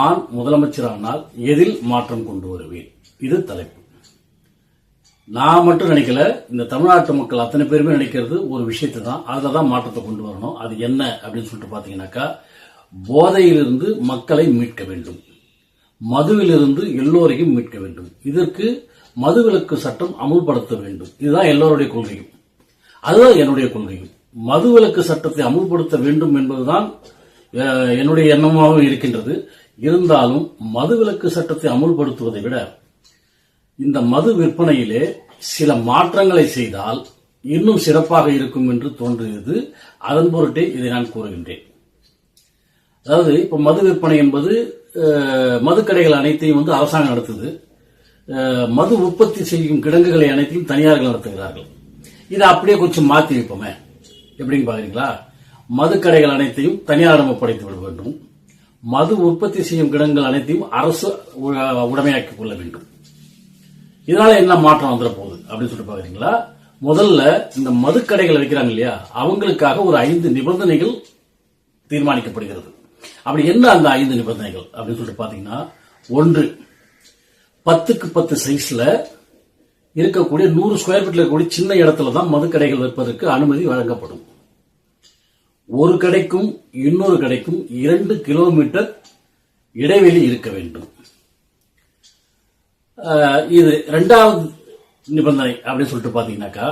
நான் முதலமைச்சரானால் எதில் மாற்றம் கொண்டு வருவேன்? இது தலைப்பு. நான் மட்டும் நினைக்கல இந்த தமிழ்நாட்டு மக்கள் அத்தனை பேருமே நினைக்கிறது ஒரு விஷயத்தை தான். அதில் தான் மாற்றத்தை கொண்டு வரணும். அது என்ன அப்படின்னு சொல்லிட்டு பார்த்தீங்கன்னாக்கா போதையிலிருந்து மக்களை மீட்க வேண்டும். மதுவிலிருந்து எல்லோரையும் மீட்க வேண்டும். இதற்கு மதுவிலக்கு சட்டம் அமுல்படுத்த வேண்டும். இதுதான் எல்லோருடைய கொள்கையும். அதுதான் என்னுடைய கொள்கையும். மதுவிலக்கு சட்டத்தை அமுல்படுத்த வேண்டும் என்பதுதான் அஹ், என்னுடைய எண்ணமாகவும் இருக்கின்றது. இருந்தாலும் மதுவிலக்கு சட்டத்தை அமுல்படுத்துவதை விட இந்த மது விற்பனையிலே சில மாற்றங்களை செய்தால் இன்னும் சிறப்பாக இருக்கும் என்று தோன்றியது. அதன் பொருட்டே இதை நான் கூறுகின்றேன். அதாவது இப்ப மது விற்பனை என்பது மதுக்கடைகள் அனைத்தையும் வந்து அரசாங்கம் நடத்துது. மது உற்பத்தி செய்யும் கிடங்குகளை அனைத்தையும் தனியார்கள் நடத்துகிறார்கள். இதை அப்படியே கொஞ்சம் மாத்தி வைப்போமே. எப்படின்னு பாக்குறீங்களா? மதுக்கடைகள் அனைத்தையும் தனியாரிடம் ஒப்படைத்து விட வேண்டும். மது உற்பத்தி செய்யும் கிடங்கள் அனைத்தையும் அரசு உ- கொள்ள வேண்டும். இதனால என்ன மாற்றம் வந்துட போகுது? அப்படின்னு சொல்லிட்டு பாக்குறீங்களா? முதல்ல இந்த மதுக்கடைகள் வைக்கிறாங்க இல்லையா? அவங்களுக்காக ஒரு ஐந்து நிபந்தனைகள் தீர்மானிக்கப்படுகிறது. அப்படி என்ன அந்த ஐந்து நிபந்தனைகள்? அப்படின்னு சொல்லிட்டு பாத்தீங்கன்னா ஒன்று பத்துக்கு பத்து சைஸ்ல இருக்கக்கூடிய நூறு ஸ்கொயர் ஃபீட்ல இருக்கக்கூடிய சின்ன இடத்துல தான் மதுக்கடைகள் வைப்பதற்கு அனுமதி வழங்கப்படும். ஒரு கடைக்கும் இன்னொரு கடைக்கும் இரண்டு கிலோமீட்டர் இடைவெளி இருக்க வேண்டும். இது இரண்டாவது நிபந்தனை அப்படின்னு சொல்லிட்டு பாத்தீங்கன்னாக்கா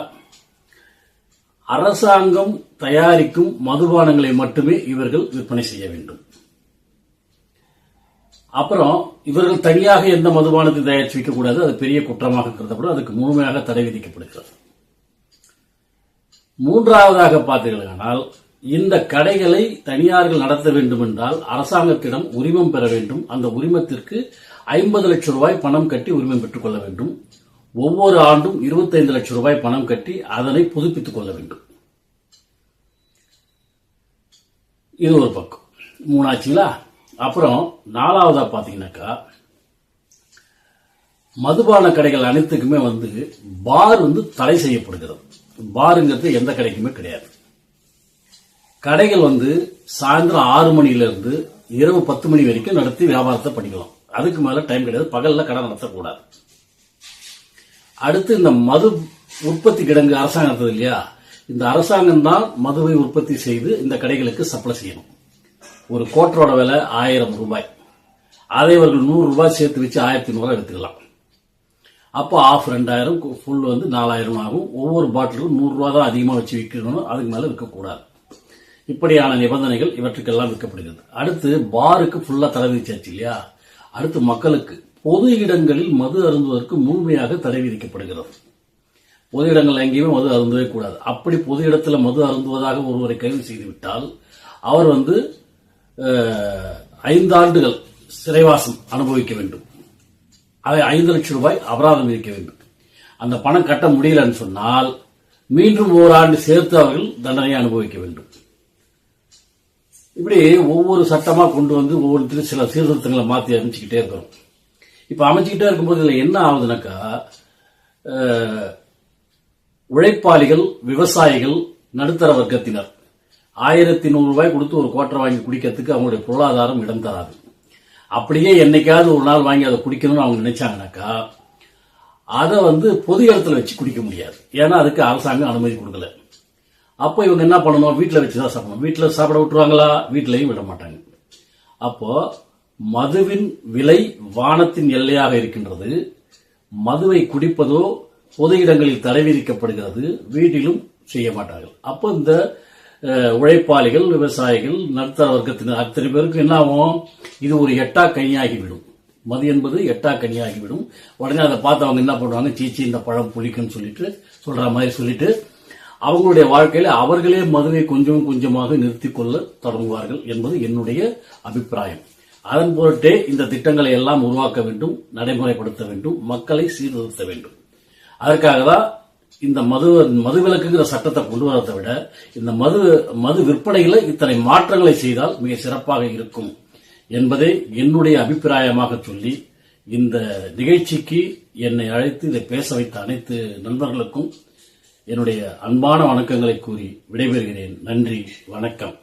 அரசாங்கம் தயாரிக்கும் மதுபானங்களை மட்டுமே இவர்கள் விற்பனை செய்ய வேண்டும். அப்புறம் இவர்கள் தனியாக எந்த மதுபானத்தை தயாரித்து வைக்கக்கூடாது அது பெரிய குற்றமாக கருதப்படும் அதுக்கு முழுமையாக தடை விதிக்கப்படுகிறது. மூன்றாவதாக பார்த்தீர்களானால் இந்த கடைகளை தனியார்கள் நடத்த வேண்டும் என்றால் அரசாங்கத்திடம் உரிமம் பெற வேண்டும். அந்த உரிமத்திற்கு ஐம்பது லட்சம் ரூபாய் பணம் கட்டி உரிமம் பெற்றுக் கொள்ள வேண்டும். ஒவ்வொரு ஆண்டும் 25 லட்சம் ரூபாய் பணம் கட்டி அதனை புதுப்பித்துக் கொள்ள வேண்டும். இது ஒரு பக்கம். மூணாச்சுங்களா? அப்புறம் நாலாவதா பாத்தீங்கன்னாக்கா மதுபான கடைகள் அனைத்துக்குமே வந்து பார் வந்து தடை செய்யப்படுகிறது. பாருங்கிறது எந்த கடைக்குமே கிடையாது. கடைகள் வந்து சாயந்தரம் ஆறு மணில இரவு பத்து மணி வரைக்கும் நடத்தி வியாபாரத்தை பண்ணிக்கலாம். அதுக்கு மேல டைம் கிடையாது. பகல்ல கடை நடத்தக்கூடாது. அடுத்து இந்த மது உற்பத்தி கிடங்கு அரசாங்கம் இருந்தது இல்லையா? இந்த அரசாங்கம் தான் மதுவை உற்பத்தி செய்து இந்த கடைகளுக்கு சப்ளை செய்யணும். ஒரு கோட்டரோட விலை ஆயிரம் ரூபாய். அதை இவர்கள் நூறு ரூபாய் சேர்த்து வச்சு ஆயிரத்தி நூறு எடுத்துக்கலாம். அப்போ ஆஃப் ரெண்டாயிரம் ஃபுல் வந்து நாலாயிரம் ஆகும். ஒவ்வொரு பாட்டிலும் நூறுரூவா தான் அதிகமாக வச்சு விற்கணும். அதுக்கு மேலே விற்கக்கூடாது. இப்படியான நிபந்தனைகள் இவற்றுக்கெல்லாம் விற்கப்படுகிறது. அடுத்து பாருக்கு ஃபுல்லா தடை விதிச்சாச்சு இல்லையா? அடுத்து மக்களுக்கு பொது இடங்களில் மது அருந்துவதற்கு முழுமையாக தடை விதிக்கப்படுகிறது. பொது இடங்கள் எங்கேயுமே மது அருந்தவே கூடாது. அப்படி பொது இடத்துல மது அருந்துவதாக ஒருவரை கைது செய்துவிட்டால் அவர் வந்து ஐந்தாண்டுகள் சிறைவாசம் அனுபவிக்க வேண்டும். அதை ஐந்து லட்சம் ரூபாய் அபராதம் விதிக்க வேண்டும். அந்த பணம் கட்ட முடியலன்னு சொன்னால் மீண்டும் ஓராண்டு சேர்த்து அவர்கள் தண்டனையை அனுபவிக்க வேண்டும். இப்படி ஒவ்வொரு சட்டமாக கொண்டு வந்து ஒவ்வொருத்தரும் சில சீர்திருத்தங்களை மாற்றி அமைச்சுக்கிட்டே இருக்கிறோம். இப்போ அமைச்சுக்கிட்டே இருக்கும்போது இதில் என்ன ஆகுதுனாக்கா உழைப்பாளிகள் விவசாயிகள் நடுத்தர வர்க்கத்தினர். ஆயிரத்தி நூறு ரூபாய் கொடுத்து ஒரு கோட்டை வாங்கி குடிக்கிறதுக்கு அவங்களுடைய பொருளாதாரம் இடம் தராது. அப்படியே என்னைக்காவது ஒரு நாள் வாங்கி அதை குடிக்கணும்னு அவங்க நினைச்சாங்கனாக்கா அதை வந்து பொது இடத்துல வச்சு குடிக்க முடியாது. ஏன்னா அதுக்கு அரசாங்கம் அனுமதி கொடுக்கல. அப்போ இவங்க என்ன பண்ணணும்? வீட்டில் வச்சு தான் சாப்பிடணும். வீட்டில் சாப்பிட விட்டுருவாங்களா? வீட்டிலையும் விட மாட்டாங்க. அப்போ மதுவின் விலை வானத்தின் எல்லையாக இருக்கின்றது. மதுவை குடிப்பதோ பொது இடங்களில் தடை விதிக்கப்படுகிறது வீட்டிலும் செய்ய மாட்டார்கள். அப்போ இந்த உழைப்பாளிகள் விவசாயிகள் நடுத்தர வர்க்கத்தினர் அத்தனை பேருக்கு என்ன ஆகும்? இது ஒரு எட்டா கனியாகிவிடும். மது என்பது எட்டா கனியாகிவிடும். உடனே அதை பார்த்து அவங்க என்ன பண்ணுவாங்க? சீச்சி இந்த பழம் புளிக்குன்னு சொல்லிட்டு சொல்ற மாதிரி சொல்லிட்டு அவங்களுடைய வாழ்க்கையில அவர்களே மதுவை கொஞ்சம் கொஞ்சமாக நிறுத்திக் கொள்ள தொடங்குவார்கள் என்பது என்னுடைய அபிப்பிராயம். அதன் பொருட்டே இந்த திட்டங்களை எல்லாம் உருவாக்க வேண்டும் நடைமுறைப்படுத்த வேண்டும் மக்களை சீர்திருத்த வேண்டும். அதற்காக தான் இந்த மது மதுவிலக்குங்கிற சட்டத்தை கொண்டு வரதை விட இந்த மது மது விற்பனையில இத்தனை மாற்றங்களை செய்தால் மிக சிறப்பாக இருக்கும் என்பதை என்னுடைய அபிப்பிராயமாக சொல்லி இந்த நிகழ்ச்சிக்கு என்னை அழைத்து இதை பேச வைத்த அனைத்து நண்பர்களுக்கும் என்னுடைய அன்பான வணக்கங்களை கூறி விடைபெறுகிறேன். நன்றி வணக்கம்.